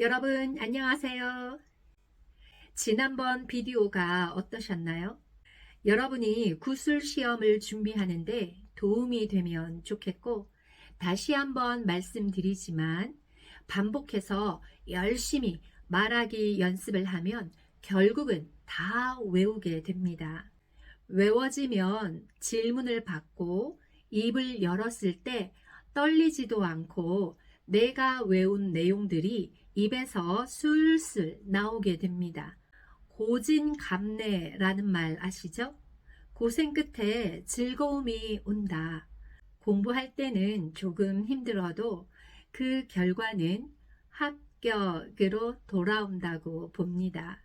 여러분, 안녕하세요. 지난번 비디오가 어떠셨나요? 여러분이 구술 시험을 준비하는데 도움이 되면 좋겠고, 다시 한번 말씀드리지만, 반복해서 열심히 말하기 연습을 하면 결국은 다 외우게 됩니다. 외워지면 질문을 받고 입을 열었을 때 떨리지도 않고 내가 외운 내용들이 입에서 술술 나오게 됩니다. 고진감래라는 말 아시죠? 고생 끝에 즐거움이 온다. 공부할 때는 조금 힘들어도 그 결과는 합격으로 돌아온다고 봅니다.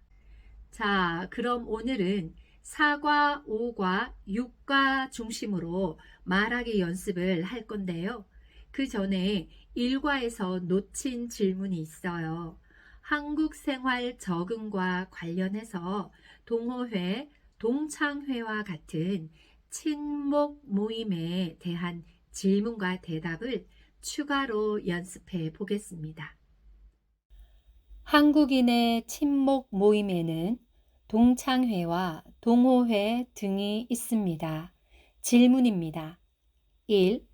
자, 그럼 오늘은 4과 5과 6과 중심으로 말하기 연습을 할 건데요. 그 전에 1과에서 놓친 질문이 있어요. 한국 생활 적응과 관련해서 동호회, 동창회와 같은 친목 모임에 대한 질문과 대답을 추가로 연습해 보겠습니다. 한국인의 친목 모임에는 동창회와 동호회 등이 있습니다. 질문입니다. 1.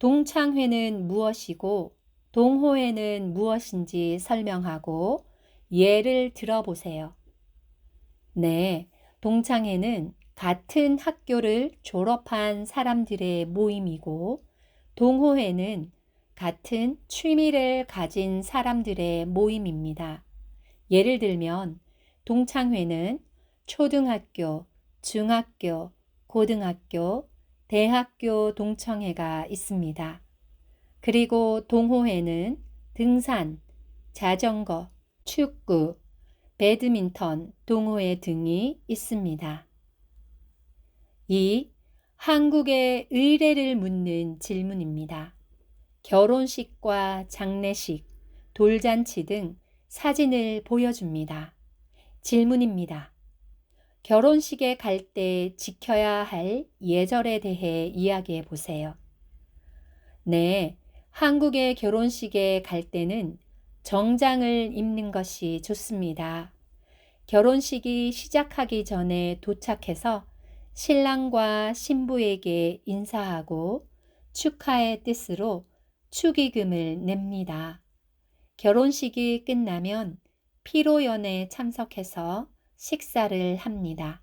동창회는 무엇이고 동호회는 무엇인지 설명하고 예를 들어보세요. 네, 동창회는 같은 학교를 졸업한 사람들의 모임이고 동호회는 같은 취미를 가진 사람들의 모임입니다. 예를 들면 동창회는 초등학교, 중학교, 고등학교, 대학교 동창회가 있습니다. 그리고 동호회는 등산, 자전거, 축구, 배드민턴 동호회 등이 있습니다. 2. 한국의 의례를 묻는 질문입니다. 결혼식과 장례식, 돌잔치 등 사진을 보여줍니다. 질문입니다. 결혼식에 갈 때 지켜야 할 예절에 대해 이야기해 보세요. 네, 한국의 결혼식에 갈 때는 정장을 입는 것이 좋습니다. 결혼식이 시작하기 전에 도착해서 신랑과 신부에게 인사하고 축하의 뜻으로 축의금을 냅니다. 결혼식이 끝나면 피로연에 참석해서 식사를 합니다.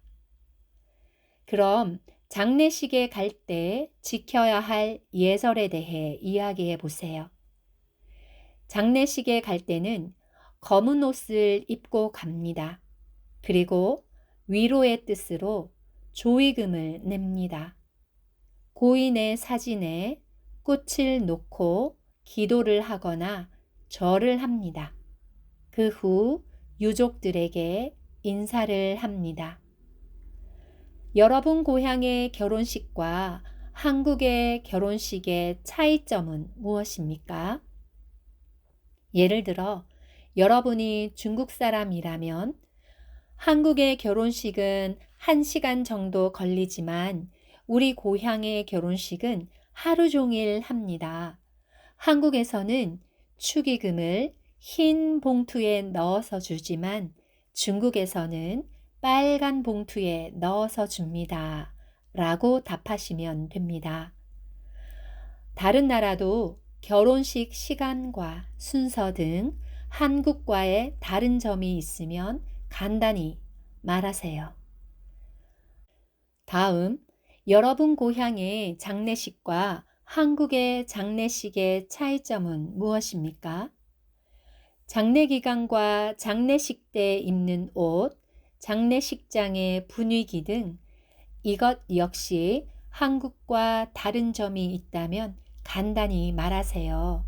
그럼 장례식에 갈 때 지켜야 할 예절에 대해 이야기해 보세요. 장례식에 갈 때는 검은 옷을 입고 갑니다. 그리고 위로의 뜻으로 조의금을 냅니다. 고인의 사진에 꽃을 놓고 기도를 하거나 절을 합니다. 그 후 유족들에게 인사를 합니다. 여러분 고향의 결혼식과 한국의 결혼식의 차이점은 무엇입니까? 예를 들어, 여러분이 중국 사람이라면 한국의 결혼식은 1시간 정도 걸리지만 우리 고향의 결혼식은 하루 종일 합니다. 한국에서는 축의금을 흰 봉투에 넣어서 주지만 중국에서는 빨간 봉투에 넣어서 줍니다. 라고 답하시면 됩니다. 다른 나라도 결혼식 시간과 순서 등 한국과의 다른 점이 있으면 간단히 말하세요. 다음, 여러분 고향의 장례식과 한국의 장례식의 차이점은 무엇입니까? 장례 기간과 장례식 때 입는 옷, 장례식장의 분위기 등 이것 역시 한국과 다른 점이 있다면 간단히 말하세요.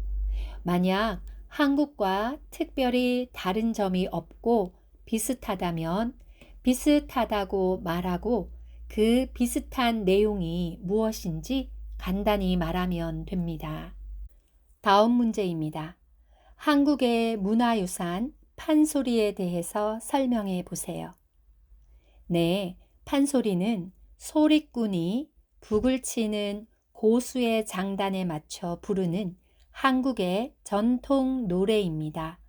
만약 한국과 특별히 다른 점이 없고 비슷하다면 비슷하다고 말하고 그 비슷한 내용이 무엇인지 간단히 말하면 됩니다. 다음 문제입니다. 한국의 문화유산 판소리에 대해서 설명해 보세요. 네, 판소리는 소리꾼이 북을 치는 고수의 장단에 맞춰 부르는 한국의 전통 노래입니다.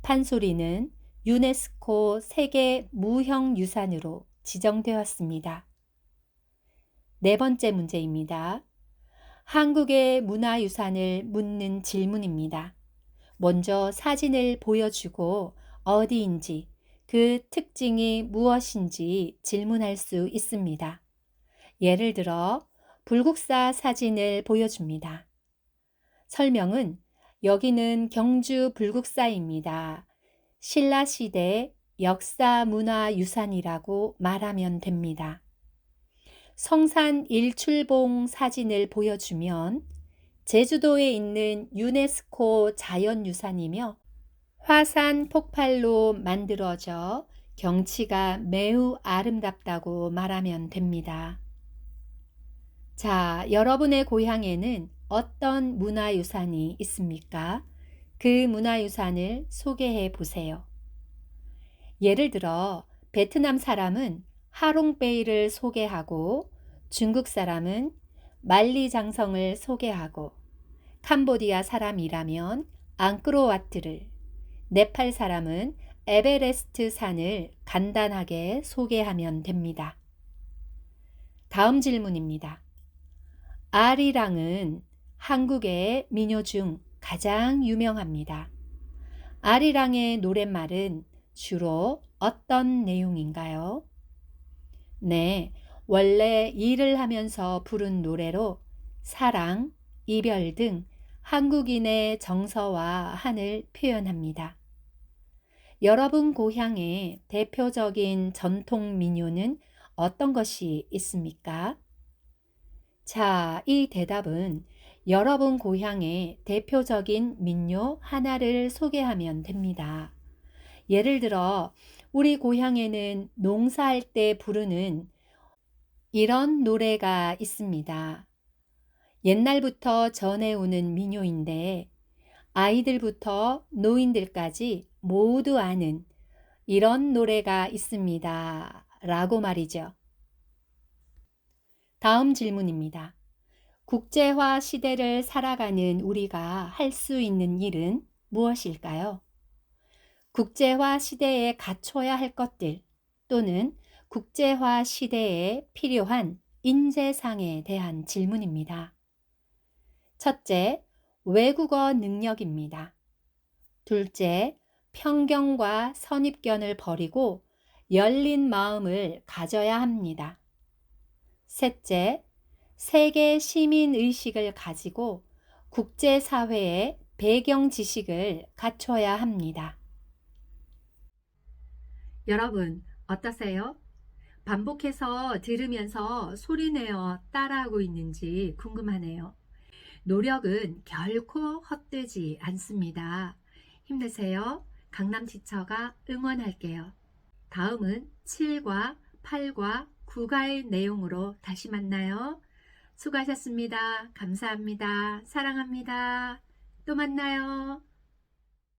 판소리는 유네스코 세계 무형유산으로 지정되었습니다. 네 번째 문제입니다. 한국의 문화유산을 묻는 질문입니다. 먼저 사진을 보여주고 어디인지 그 특징이 무엇인지 질문할 수 있습니다. 예를 들어 불국사 사진을 보여줍니다. 설명은 여기는 경주 불국사입니다. 신라시대 역사 문화 유산이라고 말하면 됩니다. 성산 일출봉 사진을 보여주면 제주도에 있는 유네스코 자연유산이며 화산 폭발로 만들어져 경치가 매우 아름답다고 말하면 됩니다. 자, 여러분의 고향에는 어떤 문화유산이 있습니까? 그 문화유산을 소개해 보세요. 예를 들어, 베트남 사람은 하롱베이를 소개하고 중국 사람은 만리장성을 소개하고 캄보디아 사람이라면 앙크로와트를 네팔 사람은 에베레스트 산을 간단하게 소개하면 됩니다. 다음 질문입니다. 아리랑은 한국의 민요 중 가장 유명합니다. 아리랑의 노랫말은 주로 어떤 내용인가요? 네, 원래 일을 하면서 부른 노래로 사랑, 이별 등 한국인의 정서와 한을 표현합니다. 여러분 고향의 대표적인 전통 민요는 어떤 것이 있습니까? 자, 이 대답은 여러분 고향의 대표적인 민요 하나를 소개하면 됩니다. 예를 들어, 우리 고향에는 농사할 때 부르는 이런 노래가 있습니다. 옛날부터 전해오는 민요인데 아이들부터 노인들까지 모두 아는 이런 노래가 있습니다. 라고 말이죠. 다음 질문입니다. 국제화 시대를 살아가는 우리가 할 수 있는 일은 무엇일까요? 국제화 시대에 갖춰야 할 것들 또는 국제화 시대에 필요한 인재상에 대한 질문입니다. 첫째, 외국어 능력입니다. 둘째, 편견과 선입견을 버리고 열린 마음을 가져야 합니다. 셋째, 세계 시민 의식을 가지고 국제사회의 배경 지식을 갖춰야 합니다. 여러분, 어떠세요? 반복해서 들으면서 소리내어 따라하고 있는지 궁금하네요. 노력은 결코 헛되지 않습니다. 힘내세요. 강남 지처가 응원할게요. 다음은 7과 8과 9가의 내용으로 다시 만나요. 수고하셨습니다. 감사합니다. 사랑합니다. 또 만나요.